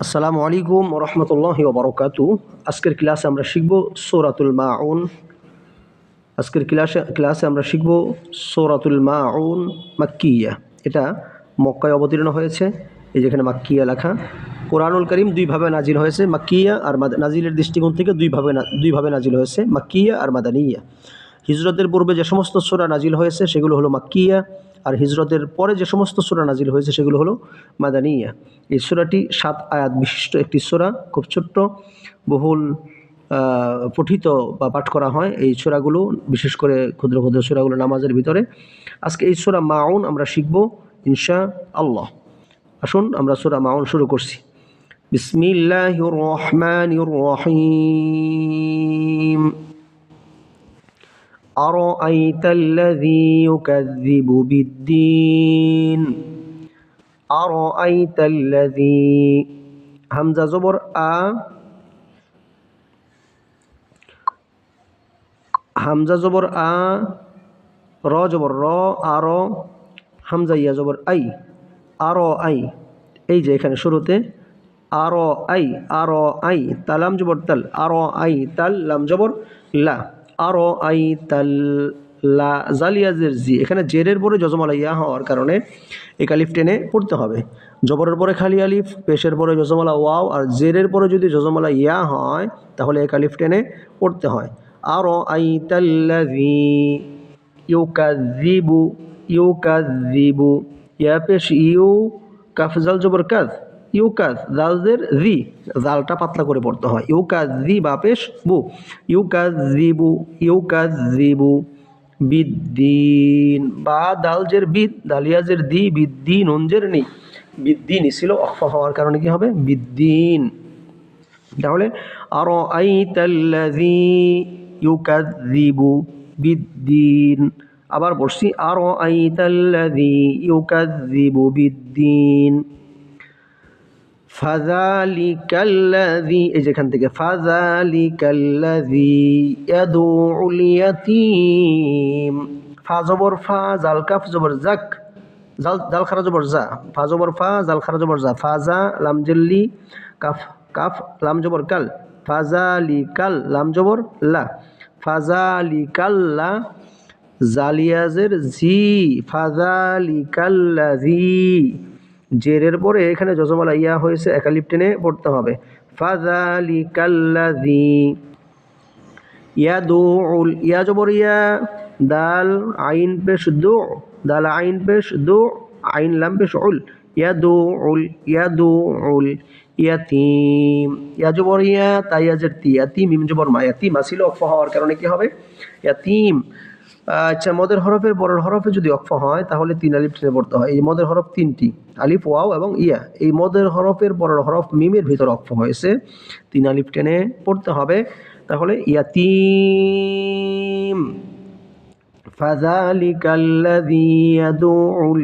আসসালামু আলাইকুম রহমতুল্লাহ বারকাতু আজকের ক্লাসে আমরা শিখব সৌরাতুল মাউন। আজকের ক্লাসে ক্লাসে আমরা শিখব সৌরাতুল মাউন মাক্কিয়া। এটা মক্কায় অবতীর্ণ হয়েছে। এই যেখানে মাক্কিয়া লেখা। কোরআনুল করিম দুইভাবে নাজিল হয়েছে, মাক্কিয়া আর নাজিলের দৃষ্টিকোণ থেকে দুইভাবে দুইভাবে নাজিল হয়েছে, মাক্কিয়া আর মাদানিয়া। হিজরতের পূর্বে যে সমস্ত সোরা নাজিল হয়েছে, সেগুলো হলো মাক্কিয়া আর হিজরতের পরে যে সমস্ত সূরা নাজিল হয়েছে সেগুলো হলো মাদানিয়া। এই সূরাটি সাত আয়াত বিশিষ্ট একটি সূরা, খুব ছোট্ট, বহুল পঠিত বা পাঠ করা হয় এই সূরাগুলো, বিশেষ করে ক্ষুদ্র ক্ষুদ্র সূরাগুলো নামাজের ভিতরে। আজকে এই সূরা মাউন আমরা শিখব ইনশা আল্লাহ আসুন আমরা সূরা মাউন শুরু করছি। বিসমিল্লাহির রহমানির রহিম। أرأيت الذي يكذب بالدين أرأيت الذي همزة زبر أ হামজা জবর আ র জবর র আর হামজা ইয়া জবর আই আর আই এই যে এখানে শুরুতে আর আই আর আই তালাম জবর তাল আর আই তাল লাম জবর লা আর আই তাল লা জালিয়াজের জি। এখানে জেরের পরে যজমালা ইয়া হওয়ার কারণে এই কালিফ টেনে পড়তে হবে। জবরের পরে খালি আলিফ, পেশের পরে যজমালা ওয়াও, আর জেরের পরে যদি যজমালা ইয়া হয়, তাহলে এই কালিফ টেনে পড়তে হয়। আর আই তাল্লাযী ইউকাযিবু ইউকাযিবু ইয়া পেশ ইউ কাফজাল জবর কাজ। ইউকাজ জালদের জি, জালটা পাতলা করে পড়তে হয়। ইউকাজ জি বা পেশ বু। ইউকাজ জিবু ইউকাজ জিবু বিদ্দিন। বা দালজের বিদ দালিয়াজের দি, বিদ্দিন অঞ্জের নি। বিদ্দিন ছিল অফা হওয়ার কারণে কি হবে? বিদ্দিন। তাহলে আর আই তাল্লাযী ইউকাযিবু বিদ্দিন। আবার বলছি আর আই তাল্লাযী ইউকাযিবু বিদ্দিন। ফাযালিকাল্লাযী এই যেখান থেকে ফাযালিকাল্লাযী ইয়াদউল ইয়াতীম। ফা জবর ফা, জাল কাফ জবর জাক, জাল জাল খারা জবর জা, ফা জবর ফা, জাল খারা জবর জা ফাজা লাম জল্লি, কাফ কাফ, লাম জবর কাল ফাযালিকাল লাম জবর লা ফাযালিকাল্লা জালিয়াজের জি ফাযালিকাল্লাযী জেরের পরে এখানে যজমালা ইয়া হয়েছে, একালিপ টেনে পড়তে হবে। ফাযালিকাল্লাযী ইয়াদুল ইয়া জবর ইয়া, দাল আইন পেশ দু, দাল আইন পেশ দু, আইন লাম পেশ উল ইয়াদুল ইয়াদুল ইয়াতিম। ইয়া জবর ইয়া তাইয়াজের তি মিম জবর মা, ইয়াতিম আসিল, অক্ফ হওয়ার কারণে কি হবে? ইয়াতিম। আচ্ছা মদের হরফের পরের হরফে যদি অক্ফ হয় তাহলে তিন আলিফ টেনে পড়তে হয় এই মদের হরফ তিনটি আলিফ ওয়াও এবং ইয়া এই মদের হরফের পরের হরফ মিমের ভিতর অক্ফ হয়েছে তিন আলিফ টেনে পড়তে হবে তাহলে ইয়াতিম فذلك الذي يدعو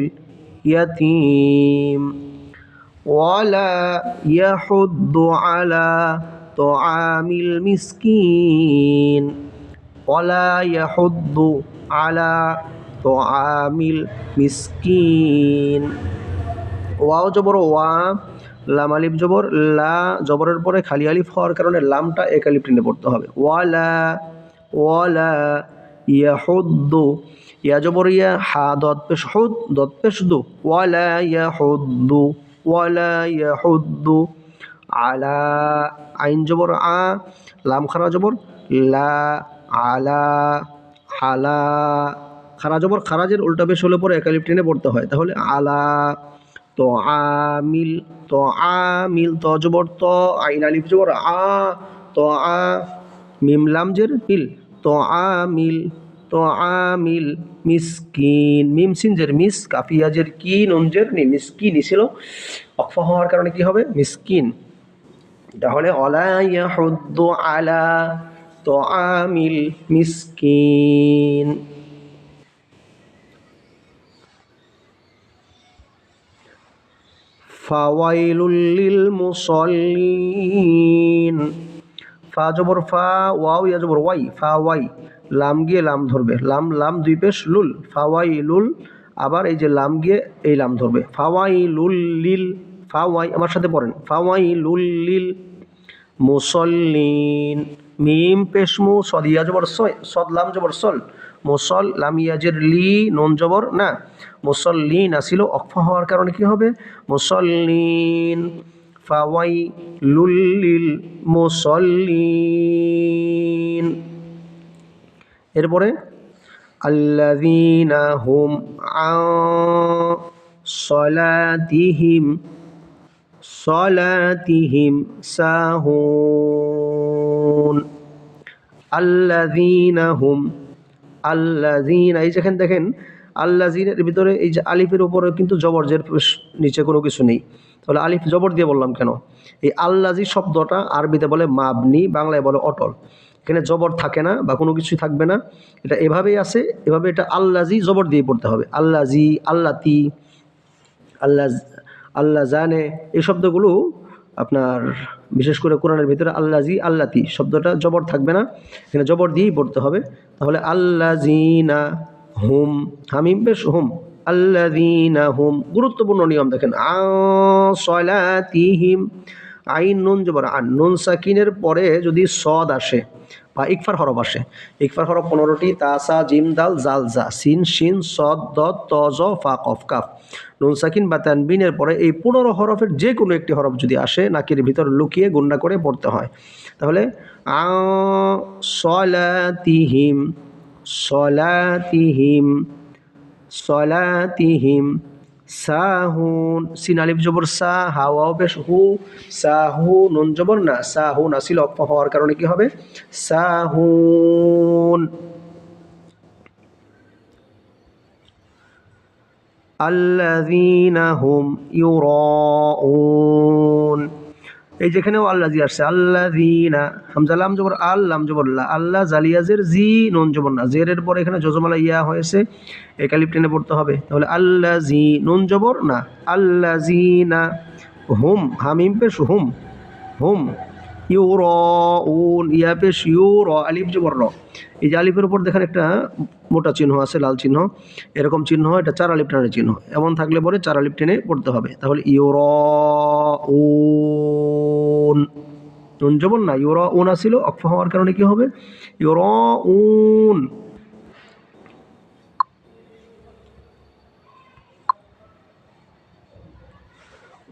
اليتيم ولا يحض على طعام المسكين ওয়ালা ইয়াহুদ্দু আলা তো আমিল মিসকিন ওয়াও জবর ওয়া, লাম আলিফ জবর, লা জবরের পরে খালি আলিফ হওয়ার কারণে লামটা এক আলিফ টেনে পড়তে হবে। ওয়ালা ওয়ালা ইয়াহুদ্দু, ইয়া জবর ইয়া, হা, দত, পেশ, হুদ, দত, পেশ, দু। ওয়ালা ইয়াহুদ্দু ওয়ালা ইয়াহুদ্দু, আলা, আইন জবর আ, লাম খানা জবর, লা আলা, হালা খারা জবর খারাজের উল্টা পেশ হলে পরে একালিপ টেনে পড়তে হয়। তাহলে আলা, তো আমিল তো আমিল, ত জবর, ত আইন, আলিফ, জবর, আ, তো আ, মিম, লাম, জের, মিল, তো আমিল তো আমিল, মিসকিন, মিম সিনজের মিস কাফিয়াজের কি নঞ্জের নি, মিসকিন ছিল। অকফা হওয়ার কারণে কি হবে? মিসকিন। তাহলে অলা ইয়াহুদ্দু আলা আমিল মিসকিন। ফাওয়াইলুল লিল মুসল্লিন ফা জবর ফা, ওয়াও, ইয়া জবর ওয়াই, ফা ওয়াই। লাম গিয়ে লাম ধরবে। লাম লাম দুই পেশ, লুল। ফাওয়াইলুল, আবার এই যে লাম গিয়ে এই লাম ধরবে। ফাওয়াইলুল লিল ফাওয়াই আমার সাথে পড়েন। ফাওয়াই লুল্লিল মুসল্লিন। মিম পেশমু সদিয়া জবর সয় সদলাম জবর সল, মুসল লামিয়াজের লি, নন জবর, না, মুসল্লিন আসিল অক্ফ হওয়ার কারণে কি হবে? মুসল্লিন ফাওয়াই লুল্লিল মুসল্লিন। এরপরে, আল্লাযীনা হুম আন সলাতিহিম সলাতিহিম সাহুন আল্লাযীনা হুম আল্লাযীনা এই যেখানে দেখেন আল্লাযীনের ভিতরে এই যে আলিফের উপরে কিন্তু জবর জের নিচে কোনো কিছু নেই। তাহলে আলিফ জবর দিয়ে বললাম কেন? এই আল্লাজি শব্দটা আরবিতে বলে মাবনি, বাংলায় বলে অটল। এখানে জবর থাকে না বা কোনো কিছুই থাকবে না। এটা এভাবেই আছে, এভাবে এটা আল্লাজি জবর দিয়ে পড়তে হবে। আল্লাজি, আল্লাতি আল্লাহ আল্লাহ জানে। এই শব্দগুলো আপনার, বিশেষ করে কোরআনের ভিতরে আল্লাজি, আল্লাতি, শব্দটা জবর থাকবে না। এখানে জবর দিয়েই পড়তে হবে। তাহলে আল্লাজিনা হুম, হামিম বেশ হুম। আল্লাদিনা হুম, গুরুত্বপূর্ণ নিয়ম দেখেন। আ, সলাতিহিম, আইন, নুন জবর। আন নুন সাকিনের পরে যদি সদ আসে বা ইকফার হরফ আসে। ইকফার হরফ পনেরোটি তাসা জিম, দাল, জাল, জা, সিন, শিন, সদ দ ত, জ, ফা, কফ, কাফ। নুন, সাকিন বা তানবিনের পরে এই পনেরো হরফের যে কোনো একটি হরফ যদি আসে, নাকির ভিতর লুকিয়ে গুন্ডা করে পড়তে হয়। তাহলে, আ, সলাতিহিম সলাতিহিম সলাতিহিম সাহুন, সিন আলিফ জবর সা, হাওয়াও বেশ হু সাহু নুন জবর না সাহু নাসিল অপ হওয়ার কারণে কি হবে? সাহুন। আল্লাযীনা হুম ইউরাউন। এই যেখানেও আল্লাহ জি আসছে আল্লাহ হামজা, লাম, জবর আল্লাম জবরল্লা আল্লাহ জালিয়াজের জি, নন, জবর না। জেরের পরে এখানে জজমালা ইয়া হয়েছে একালিপ টেনে পড়তে হবে। তাহলে আল্লাহ জি নন, জবর না আল্লাহ জিনা হুম, হামিম পেশ, হুম হুম। ইউর উন ইয়া পেশ ইউর আলিফ জবর র এই যে আলিফের উপর দেখেন একটা মোটা চিহ্ন আছে লাল চিহ্ন এরকম চিহ্ন এটা চার আলিফ টানের চিহ্ন এমন থাকলে পরে চার আলিফ টেনে পড়তে হবে তাহলে ইউর উন নুন জবর না ইউর উন আসিল অক্ষ হওয়ার কারণে কি হবে ইউর উন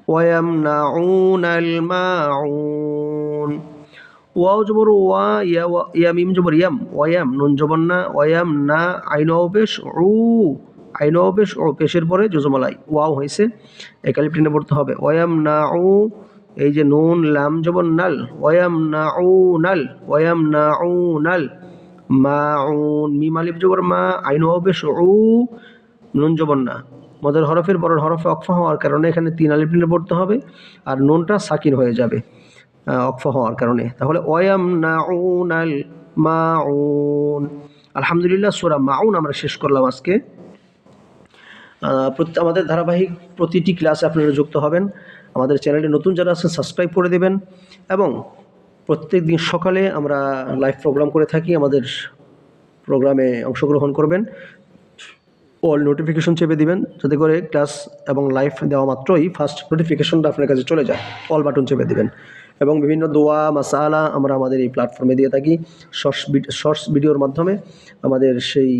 ويمنعون الماعون ওয়াও জবর ওয়া ইয়া ইয়া মিম জবর ইয়াম ওয়াম নুন জবর না ওয়াম না আইন পেশ উ আইন পেশ ও পেশের পরে জজমালাই ওয়াও হয়েছে একালিপ টেনে পড়তে হবে ওয়াম না ও এই যে নুন লাম জবর নাল ওয়াম না উ নাল ওয়াম না উ নাল মা উন মিম আলিফ জবর মা আইন পেশ উ নুন জবর না মদের হরফের পরের হরফে অক্ফ হওয়ার কারণে এখানে তিন আলিফ টেনে পড়তে হবে আর নুনটা সাকিন হয়ে যাবে অক্ফ হওয়ার কারণে। তাহলে ওয়াম নাউন আল মাউন। আলহামদুলিল্লাহ, সুরা মাউন আমরা শেষ করলাম আজকে। আমাদের ধারাবাহিক প্রতিটি ক্লাসে আপনারা যুক্ত হবেন। আমাদের চ্যানেলে নতুন যারা আছেন সাবস্ক্রাইব করে দেবেন। এবং প্রত্যেক দিন সকালে আমরা লাইভ প্রোগ্রাম করে থাকি। আমাদের প্রোগ্রামে অংশগ্রহণ করবেন। অল নোটিফিকেশন চেপে দিবেন। যাতে করে ক্লাস এবং লাইভ দেওয়া মাত্রই ফার্স্ট নোটিফিকেশনটা আপনার কাছে চলে যায়। অল বাটন চেপে দিবেন। এবং বিভিন্ন দোয়া, মাসালা আমরা আমাদের এই প্ল্যাটফর্মে দিয়ে থাকি। শর্টস শর্টস ভিডিওর মাধ্যমে আমাদের সেই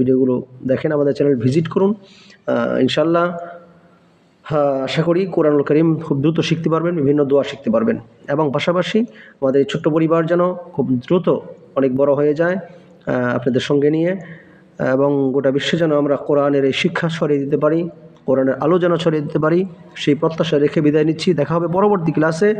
ভিডিওগুলো দেখেন, আমাদের চ্যানেল ভিজিট করুন। ইনশাল্লাহ আশা করি কোরআনুল করিম খুব দ্রুত শিখতে পারবেন, বিভিন্ন দোয়া শিখতে পারবেন। এবং পাশাপাশি আমাদের এই ছোট্ট পরিবার যেন খুব দ্রুত অনেক বড় হয়ে যায় আপনাদের সঙ্গে নিয়ে। এবং গোটা বিশ্বে যেন আমরা কোরআনের এই শিক্ষা ছড়িয়ে দিতে পারি, কোরআনের আলো যেন ছড়িয়ে দিতে পারি, সেই প্রত্যাশা রেখে বিদায় নিচ্ছি। দেখা হবে পরবর্তী ক্লাসে